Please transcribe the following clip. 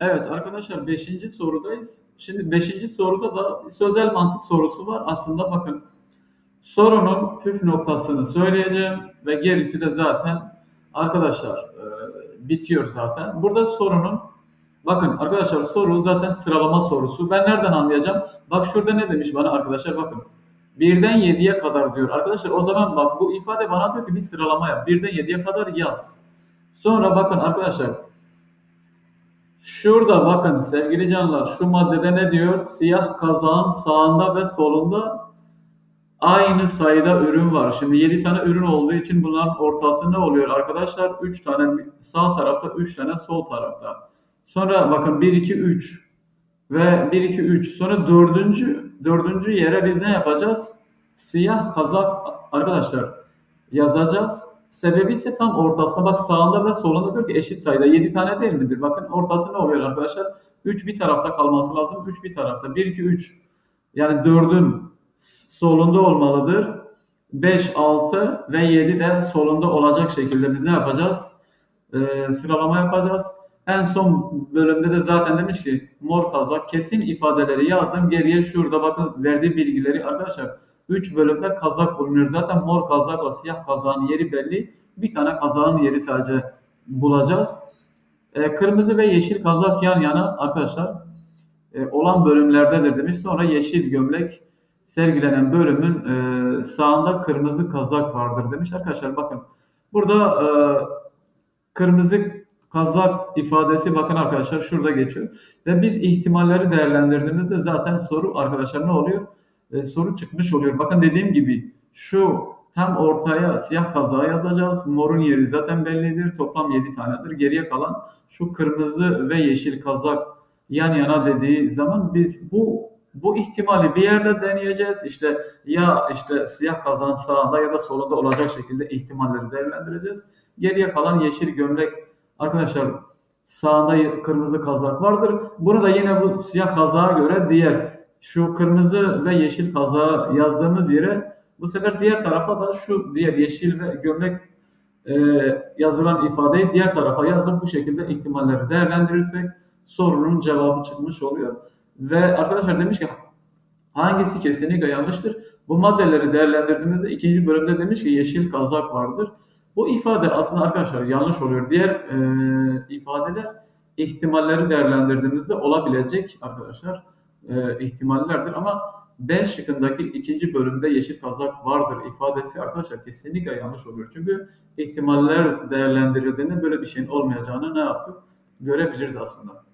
Evet arkadaşlar 5. sorudayız. Şimdi 5. soruda da sözel mantık sorusu var. Aslında bakın sorunun püf noktasını söyleyeceğim ve gerisi de zaten arkadaşlar e, bitiyor zaten. Burada sorunun bakın arkadaşlar soru zaten sıralama sorusu. Ben nereden anlayacağım? Bak şurada ne demiş bana arkadaşlar bakın. Birden 7'ye kadar diyor. Arkadaşlar o zaman bak bu ifade bana diyor ki bir sıralama yap. Birden 7'ye kadar yaz. Sonra bakın arkadaşlar Şurada bakın sevgili canlar şu maddede ne diyor? Siyah kazağın sağında ve solunda aynı sayıda ürün var. Şimdi 7 tane ürün olduğu için bunların ortası ne oluyor arkadaşlar? 3 tane sağ tarafta 3 tane sol tarafta. Sonra bakın 1 2 3 ve 1 2 3 sonra dördüncü dördüncü yere biz ne yapacağız? Siyah kazak arkadaşlar yazacağız. Sebebi ise tam ortasına bak sağında ve solunda diyor ki eşit sayıda 7 tane değil midir? Bakın ortası ne oluyor arkadaşlar? 3 bir tarafta kalması lazım. 3 bir tarafta. 1 2 3 yani 4'ün solunda olmalıdır. 5 6 ve 7 de solunda olacak şekilde biz ne yapacağız? Ee, sıralama yapacağız. En son bölümde de zaten demiş ki mor kazak kesin ifadeleri yazdım. Geriye şurada bakın verdiği bilgileri arkadaşlar 3 bölümde kazak bulunuyor. Zaten mor kazakla siyah kazağın yeri belli. Bir tane kazağın yeri sadece bulacağız. E, kırmızı ve yeşil kazak yan yana arkadaşlar e, olan bölümlerdedir demiş. Sonra yeşil gömlek sergilenen bölümün e, sağında kırmızı kazak vardır demiş. Arkadaşlar bakın burada e, kırmızı kazak ifadesi bakın arkadaşlar şurada geçiyor. Ve biz ihtimalleri değerlendirdiğimizde zaten soru arkadaşlar ne oluyor? E, soru çıkmış oluyor. Bakın dediğim gibi şu tam ortaya siyah kazağı yazacağız. Morun yeri zaten bellidir. Toplam 7 tanedir. Geriye kalan şu kırmızı ve yeşil kazak yan yana dediği zaman biz bu bu ihtimali bir yerde deneyeceğiz. İşte ya işte siyah kazan sağında ya da solunda olacak şekilde ihtimalleri değerlendireceğiz. Geriye kalan yeşil gömlek arkadaşlar sağında kırmızı kazak vardır. Bunu da yine bu siyah kazağa göre diğer şu kırmızı ve yeşil kaza yazdığımız yere bu sefer diğer tarafa da şu diğer yeşil ve gömlek e, yazılan ifadeyi diğer tarafa yazıp bu şekilde ihtimalleri değerlendirirsek sorunun cevabı çıkmış oluyor. Ve arkadaşlar demiş ki hangisi kesinlikle yanlıştır? Bu maddeleri değerlendirdiğimizde ikinci bölümde demiş ki yeşil kazak vardır. Bu ifade aslında arkadaşlar yanlış oluyor. Diğer e, ifadeler ihtimalleri değerlendirdiğimizde olabilecek arkadaşlar e, ihtimallerdir ama B şıkkındaki ikinci bölümde yeşil kazak vardır ifadesi arkadaşlar kesinlikle yanlış oluyor. Çünkü ihtimaller değerlendirildiğinde böyle bir şeyin olmayacağını ne yaptık? Görebiliriz aslında.